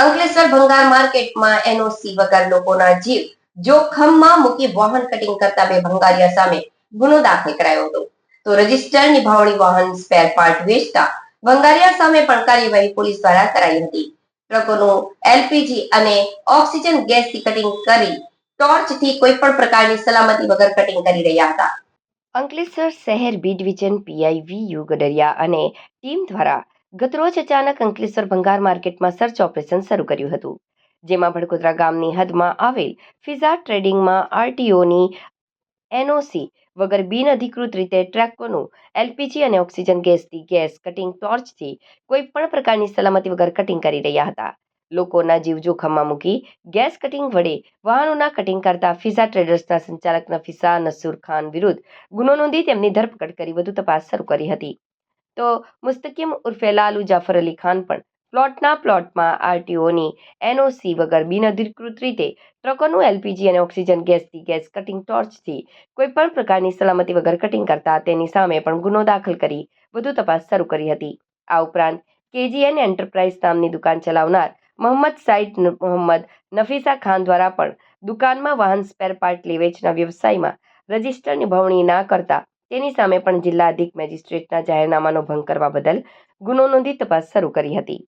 અંકલેશ્વર ભંગાર માર્કેટમાં એનઓસી વગર લોકોના જીવ. જોખમમાં મૂકી વાહન કટિંગ કરતા બે ભંગારિયા સામે ગુનો દાખલ કરાયો હતો. તો રજિસ્ટર નિભાવણી વાહન સ્પેર પાર્ટ વેચતા ભંગારિયા સામે પણ કાર્યવાહી પોલીસ દ્વારા કરાઈ હતી. ટ્રકોનું એલપીજી અને ઓક્સિજન ગેસથી કટિંગ કરી ટોર્ચથી કોઈ પણ પ્રકારની સલામતી વગર કટિંગ કરી રહ્યા હતા. અંકલેશ્વર શહેર B division PI V U Gadariya અને ટીમ દ્વારા ગતરોજ અચાનક અંકલેશ્વર ભંગાર માર્કેટમાં સર્ચ ઓપરેશન શરૂ કર્યું હતું, જેમાં ભડકોદરા ગામની હદમાં આવેલ ફિઝા ટ્રેડિંગમાં આરટીઓની એનઓસી વગર બિન અધિકૃત રીતે ટ્રકોનું એલપીજી અને ઓક્સિજન ગેસથી ગેસ કટિંગ ટોર્ચથી કોઈ પણ પ્રકારની સલામતી વગર કટિંગ કરી રહ્યા હતા. લોકોના જીવ જોખમમાં મૂકી ગેસ કટિંગ વડે વાહનોના કટિંગ કરતા ફિઝા ટ્રેડર્સના સંચાલક નફીસા નસુર ખાન વિરુદ્ધ ગુનો નોંધી તેમની ધરપકડ કરી વધુ તપાસ શરૂ કરી હતી. તો મુસ્તકીમ ઉર્ફે લાલુ જાફર અલી ખાન પણ પ્લોટના પ્લોટમાં આરટીઓની એનઓસી વગર બિનઅધિકૃત રીતે ટ્રકોનું એલપીજી અને ઓક્સિજન ગેસથી ગેસ કટિંગ ટોર્ચથી કોઈપણ પ્રકારની સલામતી વગર કટિંગ કરતા તેની સામે પણ ગુનો દાખલ કરી વધુ તપાસ શરૂ કરી હતી. આ ઉપરાંત કેજીએન એન્ટરપ્રાઇઝ નામની દુકાન ચલાવનાર મોહમ્મદ સાઈદ મોહમ્મદ નફીસા ખાન દ્વારા પણ દુકાનમાં વાહન સ્પેર પાર્ટ લે વેચના વ્યવસાયમાં રજિસ્ટર નિભાવણી ના કરતા તેની સામે પણ જિલ્લા અધિક મેજિસ્ટ્રેટના જાહેરનામાનો ભંગ કરવા બદલ ગુનો નોંધી તપાસ શરૂ કરી હતી.